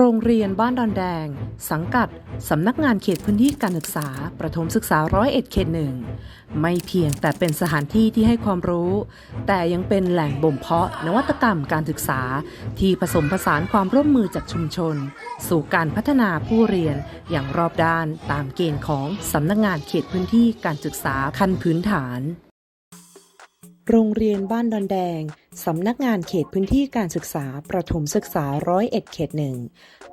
โรงเรียนบ้านดอนแดง สังกัด สำนักงานเขตพื้นที่การศึกษา ประถมศึกษาร้อยเอ็ดเขตหนึ่ง ไม่เพียงแต่เป็นสถานที่ที่ให้ความรู้ แต่ยังเป็นแหล่งบ่มเพาะนวัตกรรมการศึกษา ที่ผสมผสานความร่วมมือจากชุมชน สู่การพัฒนาผู้เรียนอย่างรอบด้านตามเกณฑ์ของสำนักงานเขตพื้นที่การศึกษาขั้นพื้นฐาน โรงเรียนบ้านดอนแดง สำนักงานเขตพื้นที่การศึกษาประถมศึกษาร้อยเอ็ดเขตหนึ่ง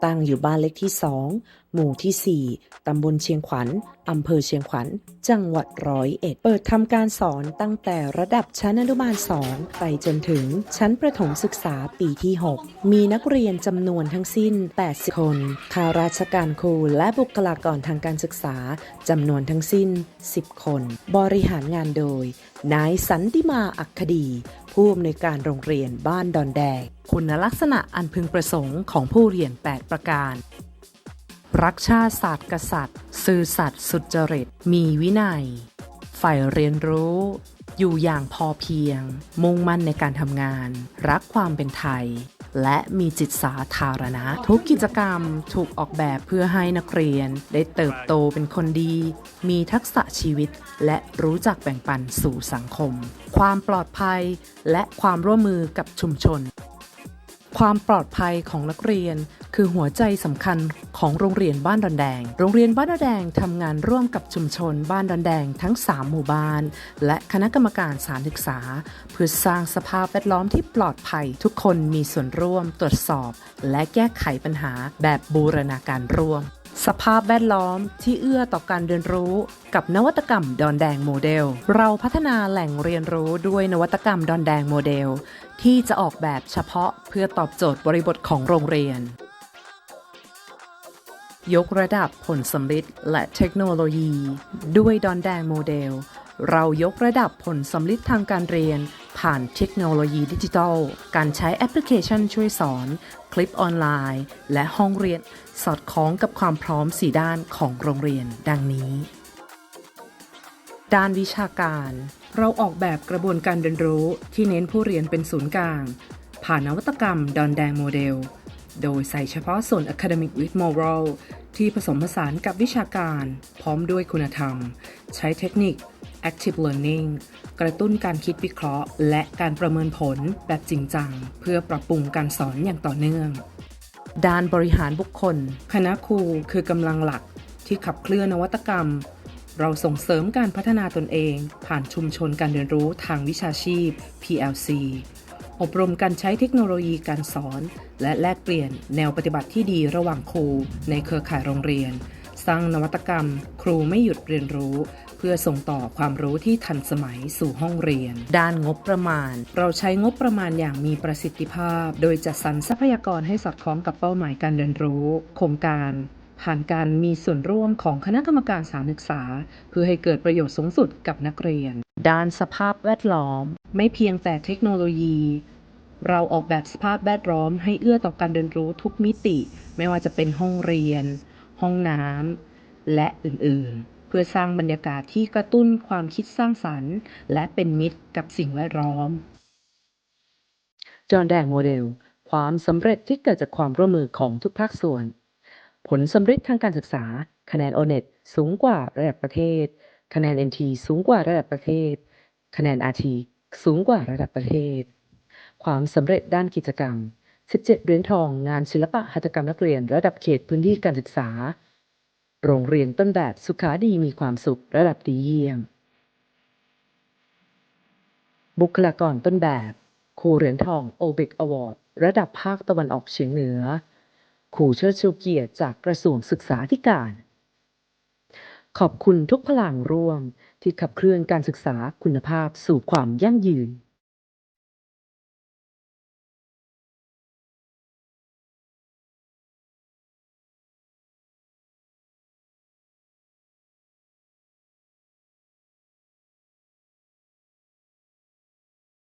ตั้งอยู่บ้านเล็กที่2หมู่ที่ 4 ตำบลเชียงขวัญ อำเภอเชียงขวัญ จังหวัดร้อยเอ็ด เปิดทำการสอนตั้งแต่ระดับชั้นอนุบาล 2 ไปจนถึงชั้นประถมศึกษาปีที่ 6 มีนักเรียนจำนวนทั้งสิ้น 80 คน ข้าราชการครูและบุคลากรทางการศึกษาจำนวนทั้งสิ้น 10 คน บริหารงานโดย นายสันติมาอัคคดี ผู้อำนวยการโรงเรียนบ้านดอนแดง คุณลักษณะอันพึงประสงค์ของผู้เรียน 8 ประการ รักชาติศาสตร์กษัตริย์ ซื่อสัตย์สุจริต มีวินัยใฝ่เรียนรู้ อยู่อย่างพอเพียง มุ่งมั่นในการทำงาน รักความเป็นไทย และมีจิตสาธารณะ ทุกกิจกรรมถูกออกแบบเพื่อให้นักเรียน ได้เติบโตเป็นคนดี มีทักษะชีวิต และรู้จักแบ่งปันสู่สังคม ความปลอดภัย และความร่วมมือกับชุมชน ความปลอดภัยของนักเรียน คือหัวใจสำคัญของโรงเรียนบ้านดอนแดง โรงเรียนบ้านดอนแดงทำงานร่วมกับชุมชนบ้านดอนแดงทั้ง 3 หมู่บ้าน และคณะกรรมการสารศึกษา เพื่อสร้างสภาพแวดล้อมที่ปลอดภัย ทุกคนมีส่วนร่วมตรวจสอบ และแก้ไขปัญหาแบบบูรณาการร่วมสภาพแวดล้อมที่เอื้อต่อการเรียนรู้กับนวัตกรรมดอนแดงโมเดล เราพัฒนาแหล่งเรียนรู้ด้วยนวัตกรรมดอนแดงโมเดล ที่จะออกแบบเฉพาะเพื่อตอบโจทย์บริบทของโรงเรียน ยกระดับผลสำลิดและเทคโนโลยี ด้วยดอนแดงโมเดล เรายกระดับผลสำลิดทางการเรียน ผ่านเทคโนโลยีดิจิทัล การใช้แอปพลิเคชันช่วยสอน คลิปออนไลน์ และห้องเรียน สอดคล้องกับความพร้อมสีด้านของโรงเรียน ดังนี้ ด้านวิชาการ เราออกแบบกระบวนการเรียนรู้ที่เน้นผู้เรียนเป็นศูนย์กลาง ผ่านนวัตกรรมดอนแดงโมเดล โดยใส่เฉพาะส่วน Academic with Moral ที่ผสมผสานกับวิชาการ พร้อมด้วยคุณธรรม ใช้เทคนิค Active Learning กระตุ้นการคิดวิเคราะห์ และการประเมินผลแบบจริงจัง เพื่อปรับปรุงการสอนอย่างต่อเนื่อง ด้านบริหารบุคคล คณะครูคือกำลังหลักที่ขับเคลื่อนนวัตกรรม เราส่งเสริมการพัฒนาตนเอง ผ่านชุมชนการเรียนรู้ทางวิชาชีพ PLC อบรมการใช้เทคโนโลยีการสอน และแลกเปลี่ยนแนวปฏิบัติที่ดีระหว่างครู ในเครือข่ายโรงเรียน สร้างนวัตกรรม ครูไม่หยุดเรียนรู้ เพื่อส่งต่อความรู้ที่ทันสมัยสู่ห้องเรียน ด้านงบประมาณ เราใช้งบประมาณอย่างมีประสิทธิภาพ โดยจัดสรรทรัพยากรให้สอดคล้องกับเป้าหมายการเรียนรู้ โครงการผ่านการมีส่วนร่วมของคณะกรรมการสถารศึกษา เพื่อให้เกิดประโยชน์สูงสุดกับนักเรียน ด้านสภาพแวดล้อม ไม่เพียงแต่เทคโนโลยี เราออกแบบสภาพแวดล้อมให้เอื้อต่อการเรียนรู้ทุกมิติ ไม่ว่าจะเป็นห้องเรียน ห้องน้ำ และอื่นๆ เพื่อสร้างบรรยากาศที่กระตุ้นความคิดสร้างสรรค์ และเป็นมิตรกับสิ่งแวดล้อม จอห์นแดงโมเดล ความสำเร็จที่เกิดจากความร่วมมือของทุกภาคส่วน ผลสำเร็จทางการศึกษา คะแนน O-NET สูงกว่าระดับประเทศ คะแนน NT สูงกว่าระดับประเทศ คะแนน RT สูงกว่าระดับประเทศ ความสำเร็จด้านกิจกรรม 17 เหรียญทองงานศิลปะหัตถกรรมนักเรียนระดับเขตพื้นที่การศึกษา โรงเรียนต้นแบบสุขาดีมีความสุขระดับดีเยี่ยม บุคลากรต้นแบบครูเหรียญทองโอเบกอวอร์ดระดับภาคตะวันออกเฉียงเหนือครูเชิดชูเกียรติจากกระทรวงศึกษาธิการ ขอบคุณทุกพลังร่วมที่ขับเคลื่อนการศึกษาคุณภาพสู่ความยั่งยืน